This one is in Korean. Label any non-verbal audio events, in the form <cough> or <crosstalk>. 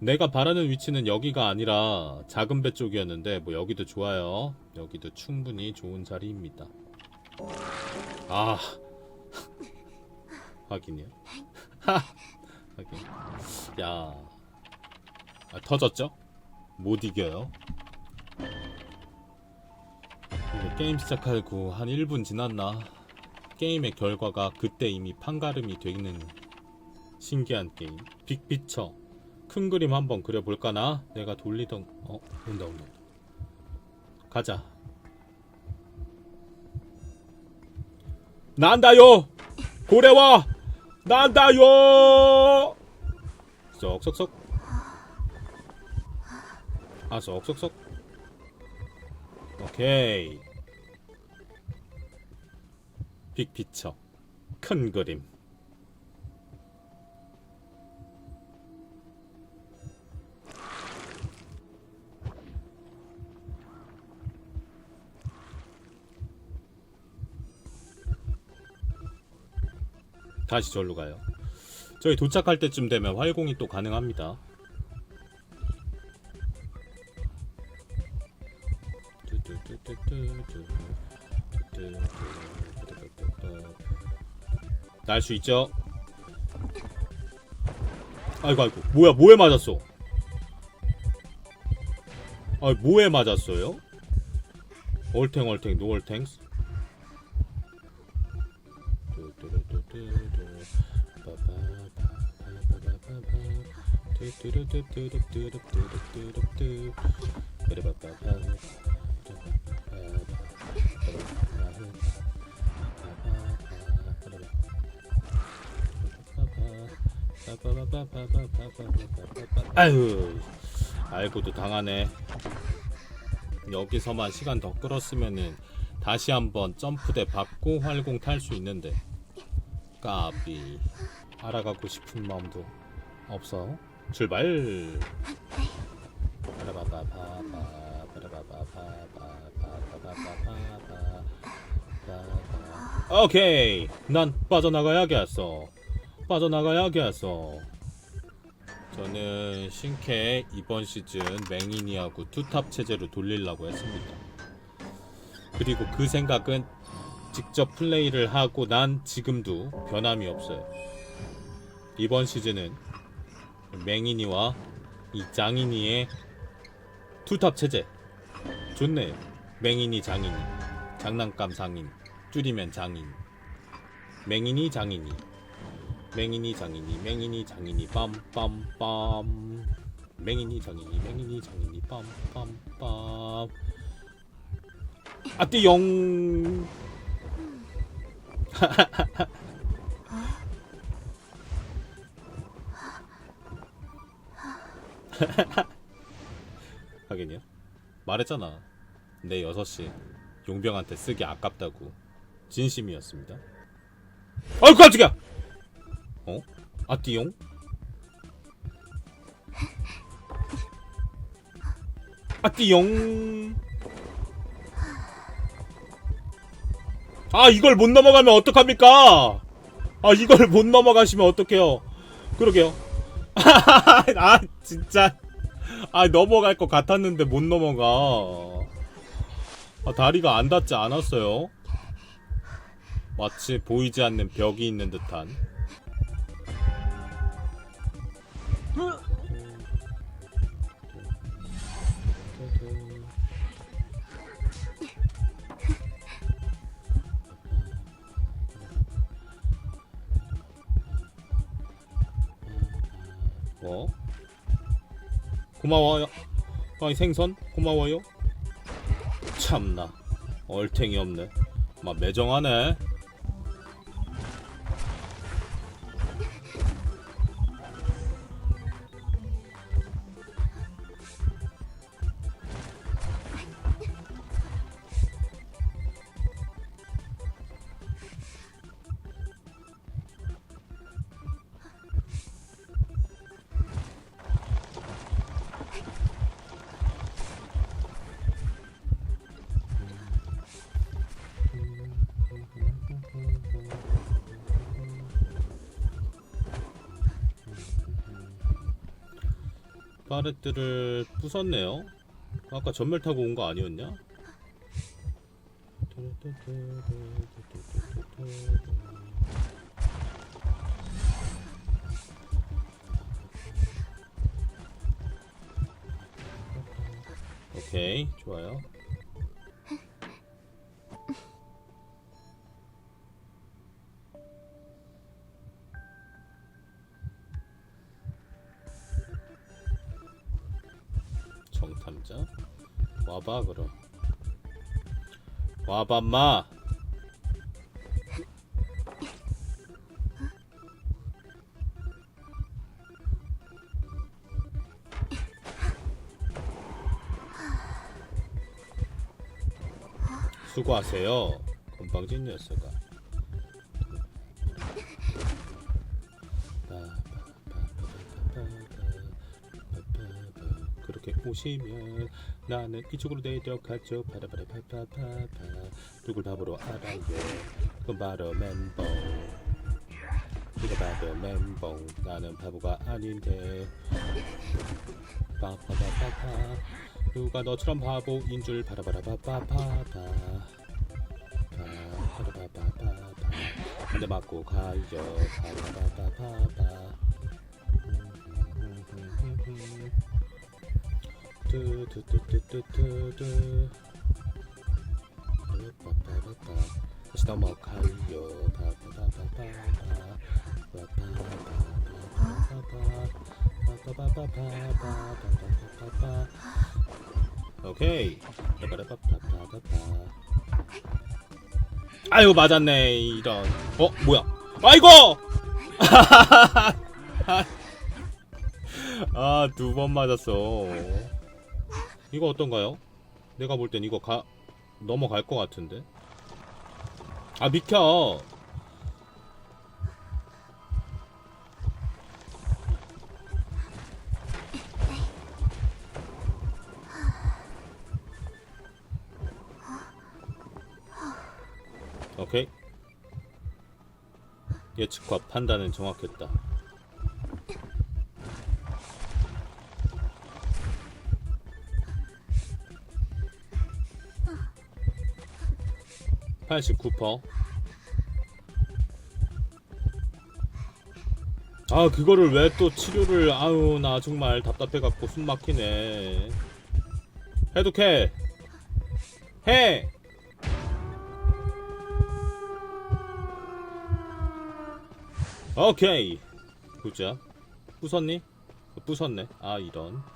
내가 바라는 위치는 여기가 아니라 작은 배 쪽이었는데 뭐 여기도 좋아요. 여기도 충분히 좋은 자리입니다. 아 <laughs> 확인이요. <laughs> 확인. 야 아, 터졌죠? 못 이겨요. 게임 시작하고 한 1분 지났나? 게임의 결과가 그때 이미 판가름이 되는 신기한 게임. 빅피처. 큰 그림 한번 그려볼까나? 내가 돌리던 어 온다 온다 가자. 난다요! 고래와 난다요! 쏙쏙쏙. 아 쏙쏙쏙. 오케이. 빅피처. 큰 그림 다시 절로 가요. 저희 도착할 때쯤 되면 활공이 또 가능합니다. 날 수 있죠? 아이고 아이고 뭐야 뭐에 맞았어? 아 뭐에 맞았어요? 얼탱 얼탱 노얼탱스 아유 알고도 당하네. 여기서만 시간 더 끌었으면은 다시 한번 점프대 받고 활공 탈 수 있는데. 까비. 알아가고 싶은 마음도 없어 출발. 오케이. 난 빠져나가야겠어. 빠져나가야겠어. 저는 신캐 이번 시즌 맹인이하고 투탑 체제로 돌리려고 했습니다. 그리고 그 생각은 직접 플레이를 하고 난 지금도 변함이 없어요. 이번 시즌은 맹인이와 이 장인이의 투탑 체제. 좋네요. 맹인이 장인이 장난감 상인 줄이면 장인. 맹인이 장인이. 맹인이 장인이 맹인이 장인이 빰빰빰. 맹인이 장인이 맹인이 장인이 빰빰빰. 아띠용 <laughs> <laughs> 하긴요. 말했잖아. 내 6시 용병한테 쓰기 아깝다고. 진심이었습니다. 아이 깜짝이야! 어? 아띠용? 아띠용 아 이걸 못 넘어가면 어떡합니까? 아 이걸 못 넘어가시면 어떡해요? 그러게요. <laughs> 아 진짜 아 넘어갈 것 같았는데 못 넘어가. 아, 다리가 안 닿지 않았어요. 마치 보이지 않는 벽이 있는 듯한. 뭐? 고마워요. 아니 생선 고마워요. 참나 얼탱이 없네. 막 매정하네. 바레트를 부쉈네요. 아까 전멸 타고 온 거 아니었냐? 오케이, 좋아요. 정탐자? 와봐 그럼. 와봐 마. 수고하세요 건방진 녀석아 그렇게 오시면 나는 이쪽으로 내려가죠. 파라파라파파파파 누굴 바보로 알아요? 그건 바로 멘봉 그거 바로 멘봉 나는 바보가 아닌데. 빠빠빠빠빠 누가 너처럼 바보인 줄 바라바라바빠빠빠 바라바바바바. 한대 맞고 가요. 바라바바바바 다시 넘어가요 오케이. 아이고 맞았네 이런. 어 뭐야? 아이고! <laughs> 아두 번 맞았어 이거 어떤가요? 내가 볼 땐 이거 가 넘어갈 것 같은데. 아 비켜! 오케이. 예측과 판단은 정확했다 팔십구 퍼. 아 그거를 왜 또 치료를 아유 나 정말 답답해갖고 숨 막히네. 해독해. 해! 오케이. 보자. 부쉈니? 부쉈네. 아 이런